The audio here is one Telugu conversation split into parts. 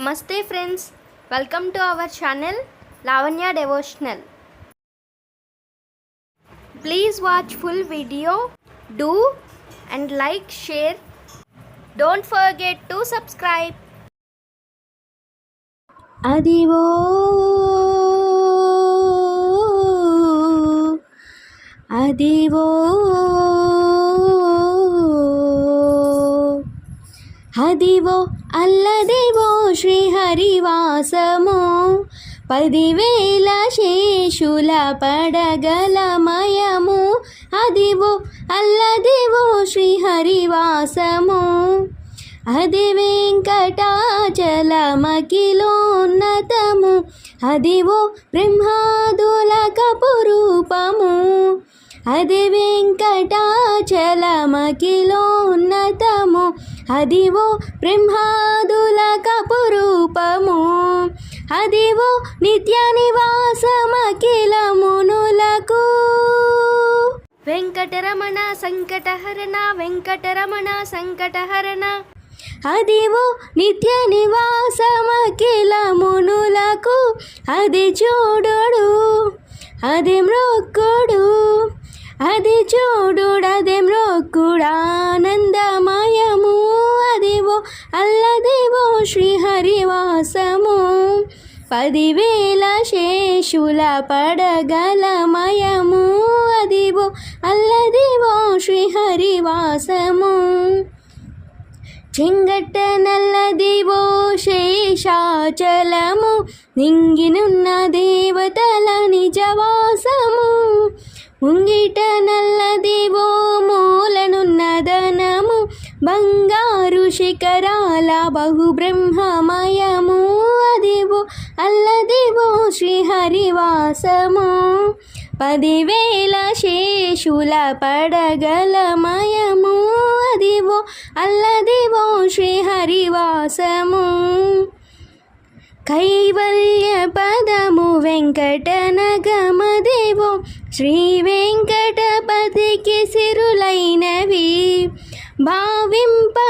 నమస్తే friends welcome to our channel Lavanya devotional please watch full video do and like share don't forget to subscribe Adivo Adivo Adivo Alladivo శ్రీహరివాసము. పదివేల శేషుల పడగలమయము అదివో అల్లదివో శ్రీహరివాసము. అది వెంకటాచలమకిలోన్నతము అదివో బ్రహ్మాదుల కపురూపము అది వెంకటాచలమకిలోన్నతము అదివో బ్రహ్మాదుల కపురూపము అదివో నిత్య నివాసమఖిల మునులకు వెంకటరమణ సంకటహరణ వెంకటరమణ సంకటహరణ. అదివో నిత్య నివాసమఖిల మునులకు అది చూడుడు అది మృక్కుడు అది చూడుడు అది శ్రీహరివాసము. పదివేల శేషుల పడగలమయము. అదివో అల్లదివో శ్రీహరివాసము. చెంగట్ట నల్లదివో శేషాచలము. నింగినున్న దేవతల నిజవాసము. ముంగిట నల్ల శిఖరాల బహుబ్రహ్మమయము అదివు అల్లదివో శ్రీహరివాసము పదివేల శేషుల పడగలమయము అదివో అల్లదివో శ్రీహరివాసము కైవల్య పదము వెంకటనగమదేవో శ్రీ వెంకటపతికి సిరులైనవి భావిం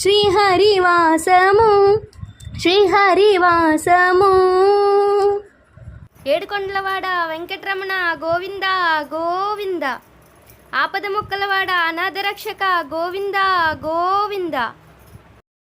శ్రీహరివాసము శ్రీహరివాసము. ఏడుకొండలవాడ వెంకటరమణ గోవింద గోవింద. ఆపద మొక్కలవాడ అనాథరక్షక గోవింద గోవింద.